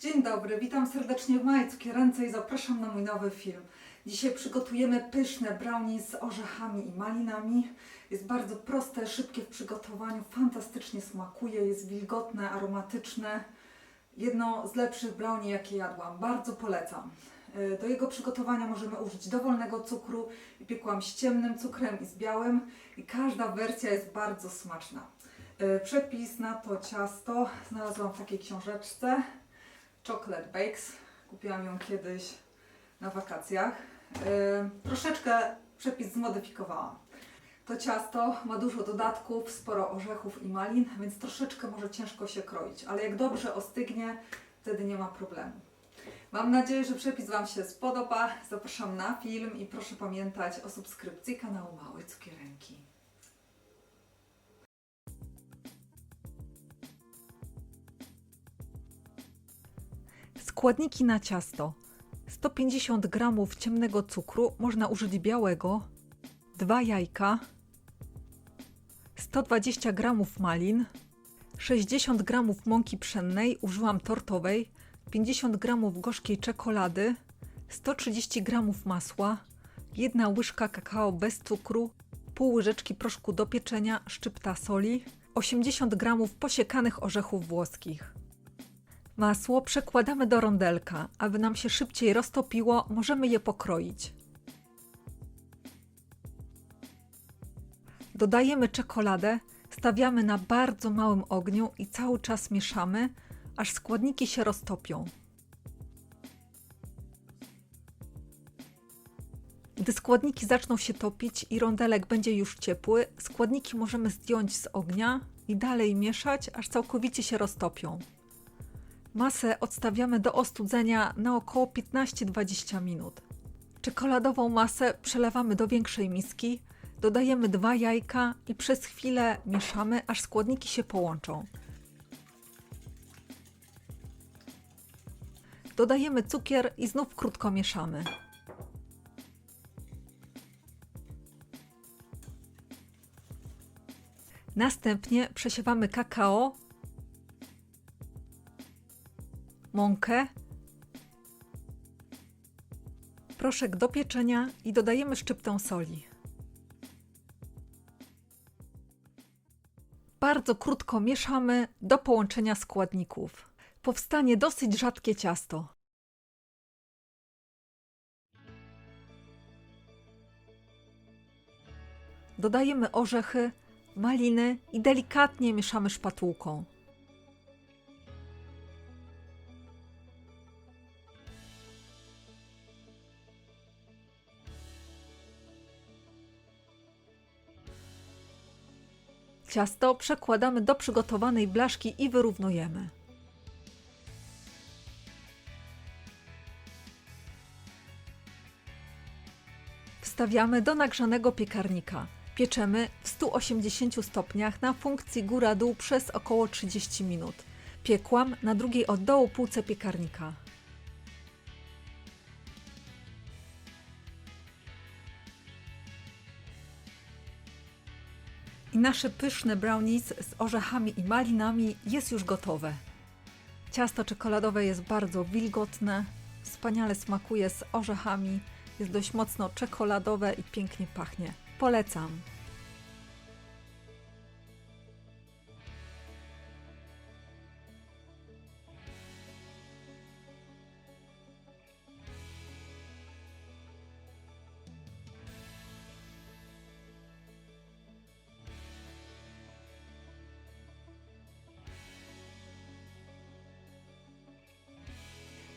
Dzień dobry, witam serdecznie w mojej cukierence i zapraszam na mój nowy film. Dzisiaj przygotujemy pyszne brownie z orzechami i malinami. Jest bardzo proste, szybkie w przygotowaniu, fantastycznie smakuje, jest wilgotne, aromatyczne. Jedno z lepszych brownie, jakie jadłam. Bardzo polecam. Y, Do jego przygotowania możemy użyć dowolnego cukru. Piekłam z ciemnym cukrem i z białym i każda wersja jest bardzo smaczna. Y, Przepis na to ciasto znalazłam w takiej książeczce. Chocolate Bakes. Kupiłam ją kiedyś na wakacjach. Yy, troszeczkę przepis zmodyfikowałam. To ciasto ma dużo dodatków, sporo orzechów i malin, więc troszeczkę może ciężko się kroić, ale jak dobrze ostygnie, wtedy nie ma problemu. Mam nadzieję, że przepis Wam się spodoba. Zapraszam na film i proszę pamiętać o subskrypcji kanału Małej Cukieręki. Składniki na ciasto. 150 g ciemnego cukru, można użyć białego, 2 jajka, 120 g malin, 60 g mąki pszennej, użyłam tortowej, 50 g gorzkiej czekolady, 130 g masła, 1 łyżka kakao bez cukru, pół łyżeczki proszku do pieczenia, szczypta soli, 80 g posiekanych orzechów włoskich. Masło przekładamy do rondelka. Aby nam się szybciej roztopiło, możemy je pokroić. Dodajemy czekoladę, stawiamy na bardzo małym ogniu i cały czas mieszamy, aż składniki się roztopią. Gdy składniki zaczną się topić i rondelek będzie już ciepły, składniki możemy zdjąć z ognia i dalej mieszać, aż całkowicie się roztopią. Masę odstawiamy do ostudzenia na około 15-20 minut. Czekoladową masę przelewamy do większej miski, dodajemy dwa jajka i przez chwilę mieszamy, aż składniki się połączą. Dodajemy cukier i znów krótko mieszamy. Następnie przesiewamy kakao mąkę, proszek do pieczenia i dodajemy szczyptę soli. Bardzo krótko mieszamy do połączenia składników. Powstanie dosyć rzadkie ciasto. Dodajemy orzechy, maliny i delikatnie mieszamy szpatułką. Ciasto przekładamy do przygotowanej blaszki i wyrównujemy. Wstawiamy do nagrzanego piekarnika. Pieczemy w 180 stopniach na funkcji góra-dół przez około 30 minut. Piekłam na drugiej od dołu półce piekarnika. I nasze pyszne brownies z orzechami i malinami jest już gotowe. Ciasto czekoladowe jest bardzo wilgotne, wspaniale smakuje z orzechami, jest dość mocno czekoladowe i pięknie pachnie. Polecam.